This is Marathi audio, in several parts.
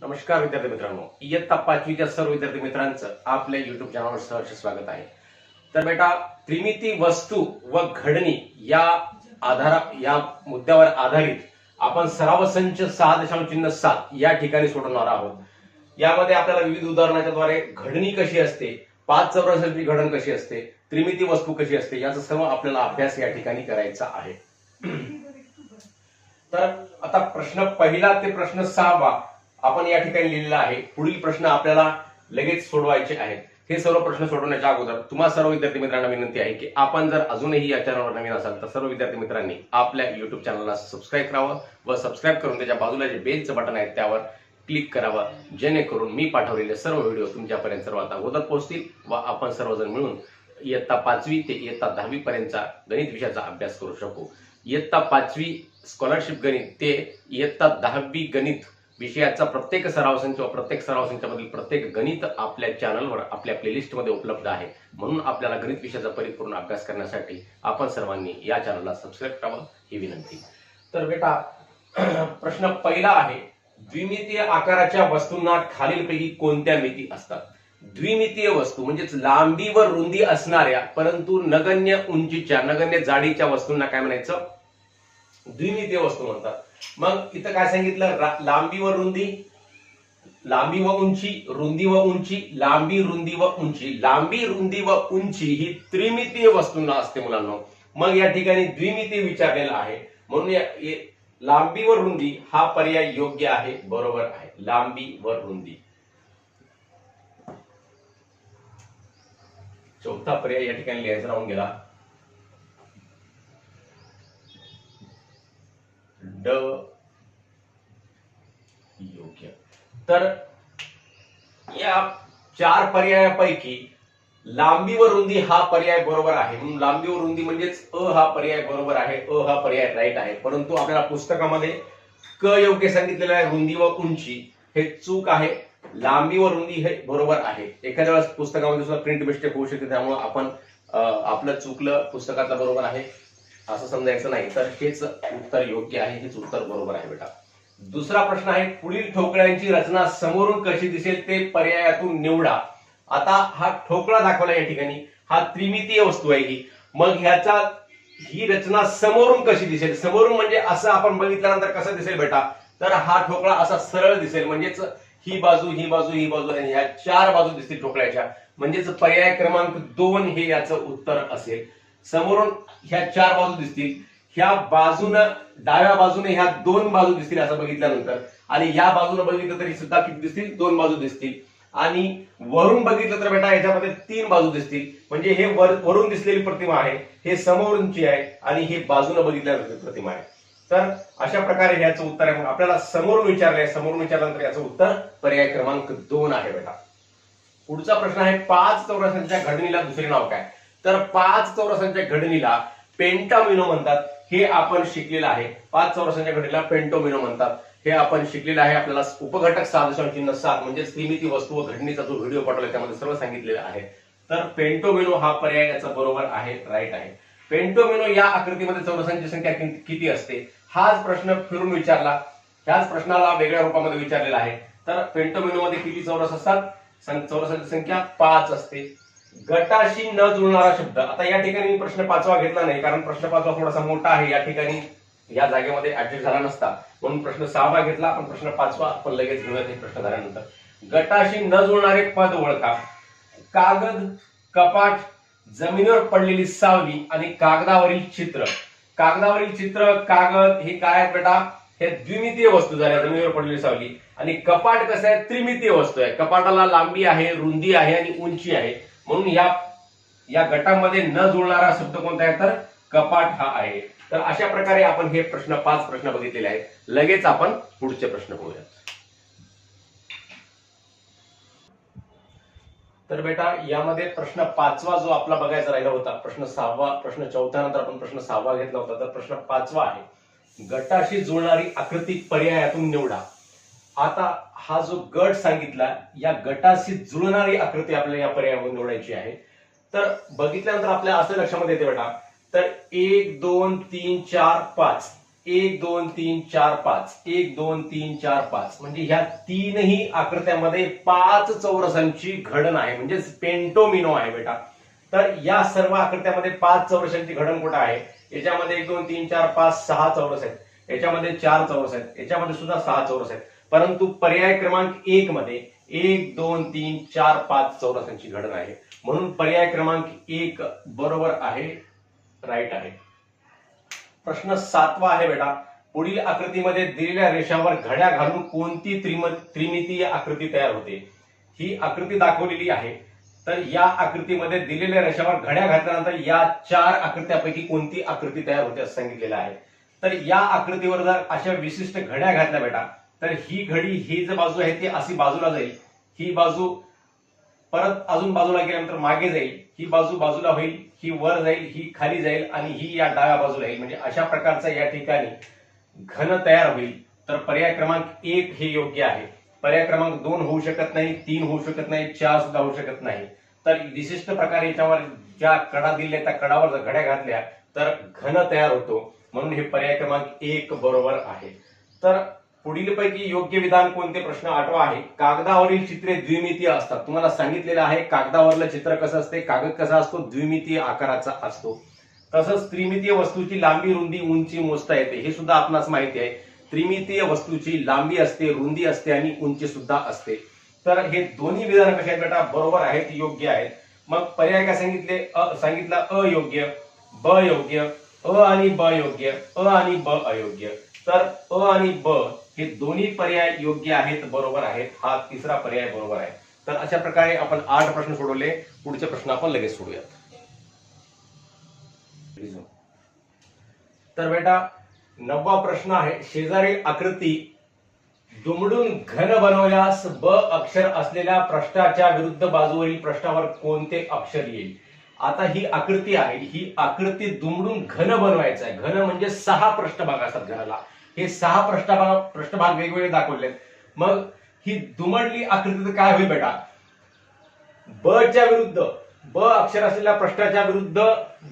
नमस्कार विद्यार्थी मित्रांनो. इयत्ता पाचवीच्या सर्व विद्यार्थी मित्रांचं आपल्या युट्यूब चॅनलवर सहर्ष स्वागत आहे. तर बेटा त्रिमिती वस्तू व घडणी या आधारा या मुद्द्यावर आधारित आपण सराव संच सहा दशांश चिन्ह सात या ठिकाणी सोडवणार आहोत. यामध्ये आपल्याला विविध उदाहरणाच्या द्वारे घडणी कशी असते पाच चौरसांची घडण कशी असते त्रिमिती वस्तू कशी असते याचा सर्व आपल्याला अभ्यास या ठिकाणी करायचा आहे. तर आता प्रश्न पहिला ते प्रश्न सहावा आपण या ठिकाणी लिहिलेला आहे पुढील प्रश्न आपल्याला लगेच सोडवायचे आहेत. हे सर्व प्रश्न सोडवण्याच्या अगोदर तुम्हा सर्व विद्यार्थी मित्रांना विनंती आहे की आपण जर अजूनही या चॅनलवर नवीन असाल तर सर्व विद्यार्थी मित्रांनी आपल्या युट्यूब चॅनलला सबस्क्राईब करावं व सबस्क्राईब करून त्याच्या बाजूला जे बेलचं बटन आहे त्यावर क्लिक करावं. जेणेकरून मी पाठवलेले सर्व व्हिडिओ तुमच्यापर्यंत सर्वात अगोदर पोहोचतील व आपण सर्वजण मिळून इयत्ता पाचवी ते इयत्ता दहावी पर्यंतचा गणित विषयाचा अभ्यास करू शकू. इयत्ता पाचवी स्कॉलरशिप गणित ते इयत्ता दहावी गणित विषयाचा प्रत्येक सराव संच व प्रत्येक सराव संचामधील प्रत्येक गणित आपल्या चॅनलवर आपल्या प्लेलिस्टमध्ये उपलब्ध आहे. म्हणून आपल्याला गणित विषयाचा परिपूर्ण अभ्यास करण्यासाठी आपण सर्वांनी या चॅनलला सबस्क्राईब करावं ही विनंती. तर बेटा प्रश्न पहिला आहे द्विमितीय आकाराच्या वस्तूंना खालीलपैकी कोणत्या मिती असतात? द्विमितीय वस्तू म्हणजेच लांबी व रुंदी असणाऱ्या परंतु नगण्य उंचीच्या नगण्य जाडीच्या वस्तूंना काय म्हणायचं? द्विमितीय वस्तू म्हणतात. मग इथं काय सांगितलं? लांबी व रुंदी. लांबी व उंची रुंदी व उंची लांबी रुंदी व उंची. लांबी रुंदी व उंची ही त्रिमितीय वस्तूंना असते मुलांना. मग या ठिकाणी द्विमितीय विचारलेला आहे. म्हणून लांबी व रुंदी हा पर्याय योग्य आहे बरोबर आहे. लांबी व रुंदी. चौथा पर्याय या ठिकाणी लिहायचा राहून गेला. ड योग्य. तर या चार पर्यायापैकी लांबी व रुंदी हा पर्याय बरोबर आहे. म्हणून लांबी व रुंदी म्हणजेच अ हा पर्याय बरोबर आहे अ हा पर्याय राईट आहे. परंतु आपल्याला पुस्तकामध्ये क योग्य सांगितलेलं आहे रुंदी व उंची हे चूक आहे. लांबी व रुंदी हे बरोबर आहे. एखाद्या वेळेस पुस्तकामध्ये सुद्धा प्रिंट मिस्टेक होऊ शकते त्यामुळे आपण आपलं चुकलं पुस्तकाचं बरोबर आहे. असं समजायचं नाही. तर हेच उत्तर योग्य आहे हेच उत्तर बरोबर आहे बेटा. दुसरा प्रश्न आहे पुढील ठोकळ्यांची रचना समोरून कशी दिसेल ते पर्यायातून निवडा. आता हा ठोकळा दाखवला या ठिकाणी. हा त्रिमितीय वस्तू आहे ही. मग ह्याचा ही रचना समोरून कशी दिसेल? समोरून म्हणजे असं आपण बघितल्यानंतर कसं दिसेल बेटा? तर हा ठोकळा असा सरळ दिसेल. म्हणजेच ही बाजू ही बाजू ही बाजू आणि ह्या चार बाजू दिसतील ठोकळ्याच्या. म्हणजेच पर्याय क्रमांक दोन हे याचं उत्तर असेल. समोरून ह्या चार बाजू दिसतील. ह्या बाजूनं डाव्या बाजूने ह्या दोन बाजू दिसतील असं बघितल्यानंतर. आणि या बाजूनं बघितलं तरी सुद्धा किती दिसतील? दोन बाजू दिसतील. आणि वरून बघितलं तर बेटा याच्यामध्ये तीन बाजू दिसतील. म्हणजे हे वर वरून दिसलेली प्रतिमा आहे हे समोरूनची आहे आणि हे बाजूनं बघितल्यानंतर प्रतिमा आहे. तर अशा प्रकारे याचं उत्तर आहे. मग आपल्याला समोरून विचारलंय समोरून विचारल्यानंतर याचं उत्तर पर्याय क्रमांक दोन आहे बेटा. पुढचा प्रश्न आहे पाच चौरसांच्या घडणीला दुसरे नाव काय? तर पाच चौरसांच्या घडणीला पेंटामिनो म्हणतात. हे आपण शिकलेलं आहे. पाच चौरसांच्या घडणीला पेंटोमिनो म्हणतात. हे आपण शिकलेलं आहे. आपल्याला उपघटक सात दशांश चिन्ह सात म्हणजे त्रिमिती वस्तू व घडणीचा जो व्हिडिओ पाठवला त्यामध्ये सर्व सांगितलेलं आहे. तर पेंटोमिनो हा पर्याय याचा बरोबर आहे राईट आहे. पेंटोमिनो या आकृतीमध्ये चौरसांची संख्या किती असते? हाच प्रश्न फिरून विचारला. ह्याच प्रश्नाला वेगळ्या रूपामध्ये विचारलेला आहे. तर पेंटोमिनो मध्ये किती चौरस असतात? चौरसांची संख्या पाच असते. गटाशी न जुळणारा शब्द. आता या ठिकाणी मी प्रश्न पाचवा घेतला नाही कारण प्रश्न पाचवा थोडासा मोठा आहे. या ठिकाणी या जागेमध्ये ऍडजस्ट झाला नसता. म्हणून प्रश्न सहावा घेतला आपण प्रश्न पाचवा आपण लगेच घेऊयात हे प्रश्न झाल्यानंतर. गटाशी न जुळणारे पद ओळखा. कागद कपाट जमिनीवर पडलेली सावली आणि कागदावरील चित्र. कागदावरील चित्र कागद हे काय आहेत बेटा? हे द्विमितीय वस्तू झाल्या. जमिनीवर पडलेली सावली. आणि कपाट कसं आहे? त्रिमितीय वस्तू आहे. कपाटाला लांबी आहे रुंदी आहे आणि उंची आहे. म्हणून या या गटामध्ये न जुळणारा शब्द कोणता आहे? तर कपाट हा आहे. तर अशा प्रकारे आपण हे प्रश्न पाच प्रश्न बघितलेले आहेत. लगेच आपण पुढचे प्रश्न बघूया तर बेटा यामध्ये प्रश्न पाचवा जो आपला बघायचा राहिला होता प्रश्न सहावा प्रश्न चौथ्या नंतर आपण प्रश्न सहावा घेतला होता. तर प्रश्न पाचवा आहे गटाशी जुळणारी आकृती पर्यायातून निवडा. आता हा जो गट सांगितला या गटाशी जुळणारी आकृती आपल्याला या पर्यायामधून निवडायची आहे. तर बघितल्यानंतर आपल्या असं लक्षामध्ये येते बेटा. तर एक दोन तीन चार पाच. एक दोन तीन चार पाच. एक दोन तीन चार पाच. म्हणजे ह्या तीनही आकृत्यामध्ये पाच चौरसांची घडण आहे. म्हणजेच पेंटोमिनो आहे बेटा. तर या सर्व आकृत्यामध्ये पाच चौरसांची घडण कुठं आहे? याच्यामध्ये एक दोन तीन चार पाच सहा चौरस आहेत. याच्यामध्ये चार चौरस आहेत. याच्यामध्ये सुद्धा सहा चौरस आहेत. परंतु पर्याय क्रमांक एक मध्ये एक दोन तीन चार पाच चौरसांची घडण आहे. म्हणून पर्याय क्रमांक एक बरोबर आहे राईट आहे. प्रश्न सातवा आहे बेटा. पुढील आकृतीमध्ये दिलेल्या रेषावर घड्या घालून कोणती त्रिम त्रिमितीय आकृती तयार होते? ही आकृती दाखवलेली आहे. तर या आकृतीमध्ये दिलेल्या रेषावर घड्या घातल्यानंतर या चार आकृत्यापैकी कोणती आकृती तयार होते असं सांगितलेलं आहे. तर या आकृतीवर जर अशा विशिष्ट घड्या घातल्या बेटा तर ही घडी ही जी बाजू आहे ती अशी बाजूला जाईल. ही बाजू परत अजून बाजूला गेल्यानंतर मागे जाईल. ही बाजू बाजूला होईल ही वर जाईल ही खाली जाईल आणि ही या डाव्या बाजूला येईल. म्हणजे अशा प्रकारचा या ठिकाणी घन तयार होईल. तर पर्याय क्रमांक एक हे योग्य आहे. पर्याय क्रमांक दोन होऊ शकत नाही तीन होऊ शकत नाही चार सुद्धा होऊ शकत नाही. तर विशिष्ट प्रकारे याच्यावर ज्या कडा दिल्या त्या कडावर जर घड्या घातल्या तर घन तयार होतो. म्हणून हे पर्याय क्रमांक एक बरोबर आहे. तर पुढील पैकी योग्य विधान कोणते प्रश्न आठवा आहे? कागदावरील चित्रे द्विमितीय असतात. तुम्हाला सांगितलेलं आहे कागदावरलं चित्र कसं असते? कागद कसा असतो? द्विमितीय आकाराचा असतो. तसंच त्रिमितीय वस्तूची लांबी रुंदी उंची मोजता येते. हे सुद्धा आपणास माहिती आहे. त्रिमितीय वस्तूची लांबी असते रुंदी असते आणि उंची सुद्धा असते. तर हे दोन्ही विधान कसे आहेत बेटा? बरोबर आहेत योग्य आहेत. मग पर्याय काय सांगितले? अ सांगितलं अयोग्य ब योग्य अ आणि ब योग्य अ आणि ब अयोग्य. तर अ आणि ब हे दोन्ही पर्याय योग्य आहेत बरोबर आहेत. हा तिसरा पर्याय बरोबर आहे. तर अशा प्रकारे आपण आठ प्रश्न सोडवले. पुढचे प्रश्न आपण लगेच सोडूयात. तर बेटा नववा प्रश्न आहे शेजारी आकृती दुमडून घन बनवल्यास ब अक्षर असलेल्या पृष्ठाच्या विरुद्ध बाजूवरील पृष्ठावर कोणते अक्षर येईल? आता ही आकृती आहे ही आकृती दुमडून घन बनवायचं आहे. घन म्हणजे सहा पृष्ठभाग असतात घनाला. हे सहा पृष्ठभाग पृष्ठभाग वेगवेगळे दाखवलेत. मग ही दुमडली आकृती तर काय होईल बेटा? ब च्या विरुद्ध ब अक्षर असलेल्या पृष्ठाच्या विरुद्ध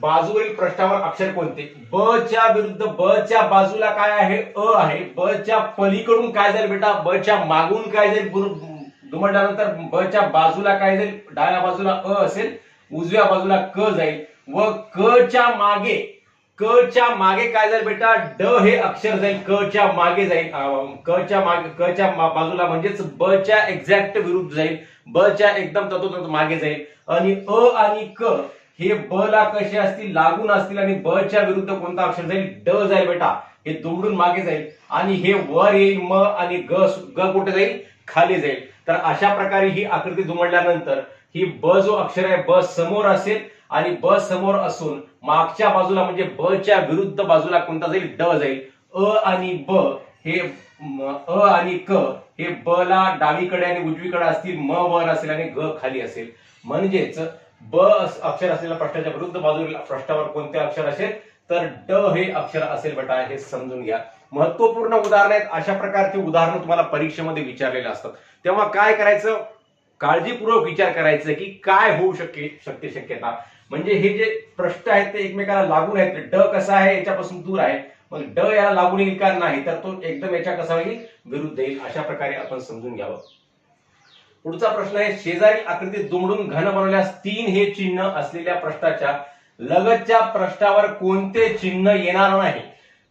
बाजूवरील पृष्ठावर अक्षर कोणते? ब च्या विरुद्ध ब च्या बाजूला काय आहे? अ आहे. ब च्या पलीकडून काय जाईल बेटा? ब च्या मागून काय जाईल? दुमडल्यानंतर ब च्या बाजूला काय जाईल? डाव्या बाजूला अ असेल. उजव्या बाजूला क जाईल. व क च्या मागे क च्या मागे काय जाईल बेटा? ड हे अक्षर जाईल. क च्या मागे जाईल. क च्या मागे क च्या बाजूला म्हणजेच ब च्या एक्झॅक्ट विरुद्ध जाईल. ब च्या एकदम तत्वतंत्र मागे जाईल. आणि अ आणि क हे ब ला कसे असतील? लागून असतील. आणि ब च्या विरुद्ध कोणता अक्षर जाईल? ड जाईल बेटा. हे दुमडून मागे जाईल. आणि हे वर येईल म आणि ग ग कुठे जाईल? खाली जाईल. तर अशा प्रकारे ही आकृती दुमडल्यानंतर ही ब जो अक्षर आहे ब समोर असेल आणि ब समोर असून मागच्या बाजूला म्हणजे ब च्या विरुद्ध बाजूला कोणता जाईल? ड जाईल. अ आणि ब हे अ आणि क हे ब ला डावीकडे आणि उजवीकडे असतील म वर असेल आणि ग खाली असेल. म्हणजेच ब अक्षर असलेल्या प्रश्नाच्या विरुद्ध बाजूला पृष्ठावर कोणते अक्षर असेल? तर ड हे अक्षर असेल बेटा हे समजून घ्या. महत्त्वपूर्ण उदाहरण आहेत. अशा प्रकारची उदाहरणं तुम्हाला परीक्षेमध्ये विचारलेले असतात. तेव्हा काय करायचं? काळजीपूर्वक विचार करायचं की काय होऊ शके शक्य शक्यता. म्हणजे हे जे प्रश्न आहेत ते एकमेकाला लागून आहेत. म्हणजे ड कसा आहे याच्यापासून दूर आहे. मग ड याला लागून येईल का नाही तर तो एकदम याच्या कसा होईल? विरुद्ध येईल. अशा प्रकारे आपण समजून घ्यावं. पुढचा प्रश्न आहे शेजारी आकृती दुमडून घन बनवल्यास तीन हे चिन्ह असलेल्या पृष्ठाच्या लगतच्या पृष्ठावर कोणते चिन्ह येणार नाही?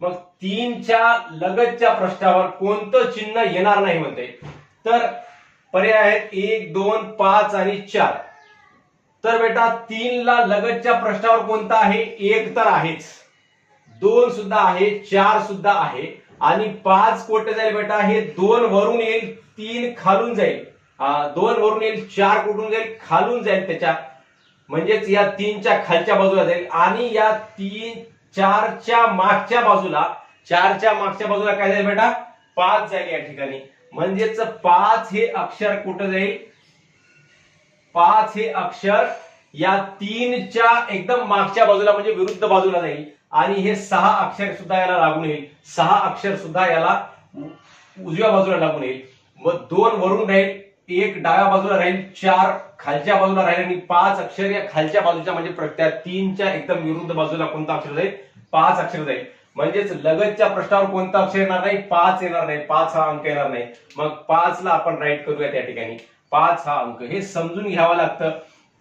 मग तीनच्या लगतच्या पृष्ठावर कोणतं चिन्ह येणार नाही म्हणते. तर पर्याय आहेत एक दोन पाच आणि चार. तर बेटा तीन ला लगतच्या प्रश्नावर कोणता आहे? एक तर आहेच. दोन सुद्धा आहे चार सुद्धा आहे. आणि पाच कोटे जाईल बेटा हे दोन वरून येईल तीन खालून जाईल. दोन वरून येईल चार कुठून जाईल खालून जाईल त्याच्या. म्हणजेच या तीनच्या खालच्या बाजूला जाईल. आणि या तीन चारच्या मागच्या बाजूला चारच्या मागच्या बाजूला काय जाईल बेटा? पाच जाईल या ठिकाणी. म्हणजेच पाच हे अक्षर कुठं जाईल? पाच हे अक्षर या तीनच्या एकदम मागच्या बाजूला म्हणजे विरुद्ध बाजूला जाईल. आणि हे सहा अक्षर सुद्धा याला लागून येईल. सहा अक्षर सुद्धा याला उजव्या बाजूला लागून येईल. मग दोन वरून राहील एक डाव्या बाजूला राहील चार खालच्या बाजूला राहील आणि पाच अक्षर या खालच्या बाजूच्या म्हणजे प्रत्या तीनच्या एकदम विरुद्ध बाजूला कोणता अक्षर जाईल? पाच अक्षर जाईल. म्हणजेच लगतच्या प्रश्नावर कोणता अक्षर येणार नाही? पाच येणार नाही. पाच हा अंक येणार नाही. मग पाच ला आपण राईट करूया त्या ठिकाणी. पाच हा अंक. हे समजून घ्यावं लागतं.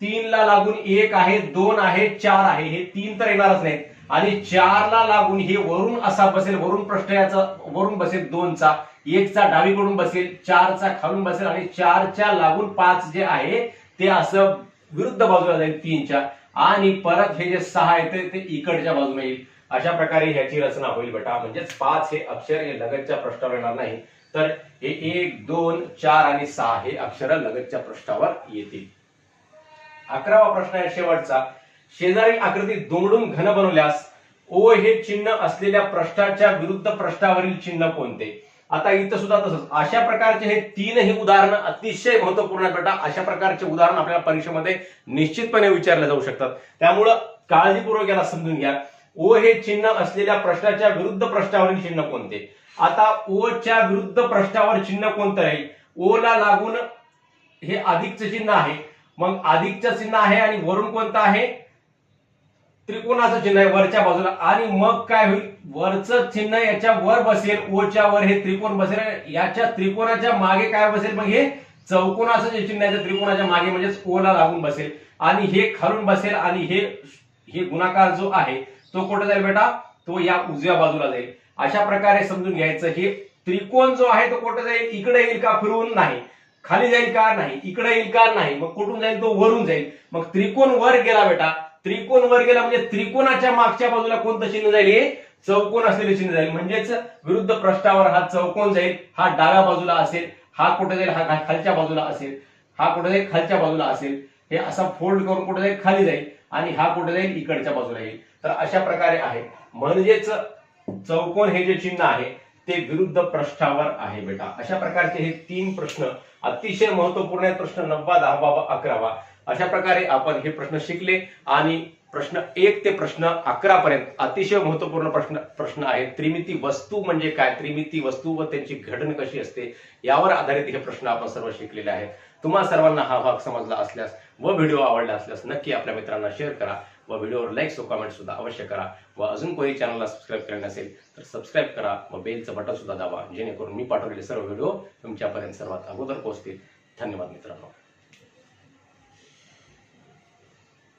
तीनला लागून एक आहे दोन आहे चार आहे. हे तीन तर येणारच नाहीत. आणि चारला लागून हे वरून असा बसेल वरून प्रश्न याचा वरून बसेल दोनचा. एकचा डावीकडून बसेल चारचा खालून बसेल आणि चारच्या लागून पाच जे आहे ते असं विरुद्ध बाजूला जाईल तीनच्या. आणि परत हे जे सहा येते ते इकडच्या बाजूला येईल. अशा प्रकारे ह्याची रचना होईल बेटा. म्हणजेच पाच हे अक्षर हे लगतच्या प्रश्नावर येणार नाही. तर हे एक दोन चार आणि सहा हे अक्षर लगतच्या पृष्ठावर येतील. अकरावा प्रश्न आहे शेवटचा. शेजारी आकृती दुमडून घन बनवल्यास ओ हे चिन्ह असलेल्या पृष्ठाच्या विरुद्ध पृष्ठावरील चिन्ह कोणते? आता इथं सुद्धा तसंच. अशा प्रकारचे हे तीनही उदाहरणं अतिशय महत्त्वपूर्ण बेटा. अशा प्रकारचे उदाहरण आपल्याला परीक्षेमध्ये निश्चितपणे विचारले जाऊ शकतात. त्यामुळं काळजीपूर्वक याला समजून घ्या. ओ हे चिन्ह असलेल्या प्रश्नाच्या विरुद्ध प्रश्नावरील चिन्ह कोणते? आता ओ च्या विरुद्ध प्रश्नावर चिन्ह कोणतं राहील ओ ला लागून हे अधिकचं चिन्ह आहे. मग अधिकचं चिन्ह आहे आणि वरून कोणतं आहे? त्रिकोणाचं चिन्ह आहे वरच्या बाजूला. आणि मग काय होईल? वरचं चिन्ह याच्या वर बसेल ओच्या वर हे त्रिकोण बसेल. याच्या त्रिकोणाच्या मागे काय बसेल? मग हे चौकोनाचं जे चिन्ह आहे त्रिकोणाच्या मागे म्हणजेच ओला लागून बसेल. आणि हे खालून बसेल आणि हे हे गुणाकार जो आहे तो कुठे जाईल बेटा? तो या उजव्या बाजूला जाईल. अशा प्रकारे समजून घ्यायचं हे त्रिकोण जो आहे तो कुठं जाईल? इकडे येईल का फिरवून? नाही. खाली जाईल का? नाही. इकडे येईल का? नाही. मग कुठून जाईल? तो वरून जाईल. मग त्रिकोण वर गेला बेटा. त्रिकोण वर गेला म्हणजे त्रिकोणाच्या मागच्या बाजूला कोणतं चिन्ह जाईल? हे चौकोन असलेले चिन्ह जाईल. म्हणजेच विरुद्ध पृष्ठावर हा चौकोन जाईल. हा डाव्या बाजूला असेल. हा कुठे जाईल? हा खालच्या बाजूला असेल. हा कुठे जाईल? खालच्या बाजूला असेल. हे असा फोल्ड करून कुठे जाईल? खाली जाईल. आणि हा कुठे जाईल? इकडच्या बाजूला येईल. तर अशा प्रकारे आहे. म्हणजेच चौकोन हे जे चिन्ह आहे ते विरुद्ध पृष्ठावर आहे बेटा. अशा प्रकारचे हे तीन प्रश्न अतिशय महत्त्वपूर्ण प्रश्न नववा दहावा व अकरावा. अशा प्रकारे आपण हे प्रश्न शिकले आणि प्रश्न एक ते प्रश्न अकरा पर्यंत अतिशय महत्त्वपूर्ण प्रश्न प्रश्न आहेत. त्रिमिती वस्तू म्हणजे काय? त्रिमिती वस्तू व त्यांची घटन कशी असते? यावर आधारित हे प्रश्न आपण सर्व शिकलेले आहेत. तुम्हा सर्वांना हा भाग समजला असल्यास व व्हिडिओ आवडला असल्यास नक्की आपल्या मित्रांना शेअर करा. व व्हिडिओवर लाईक व कमेंट सुद्धा अवश्य करा. व अजून कोणी चॅनलला सबस्क्राईब केले नसेल तर सबस्क्राईब करा व बेलचं बटन सुद्धा दाबा जेणेकरून मी पाठवलेले सर्व व्हिडिओ तुमच्यापर्यंत सर्वात अगोदर पोहोचतील. धन्यवाद मित्रांनो.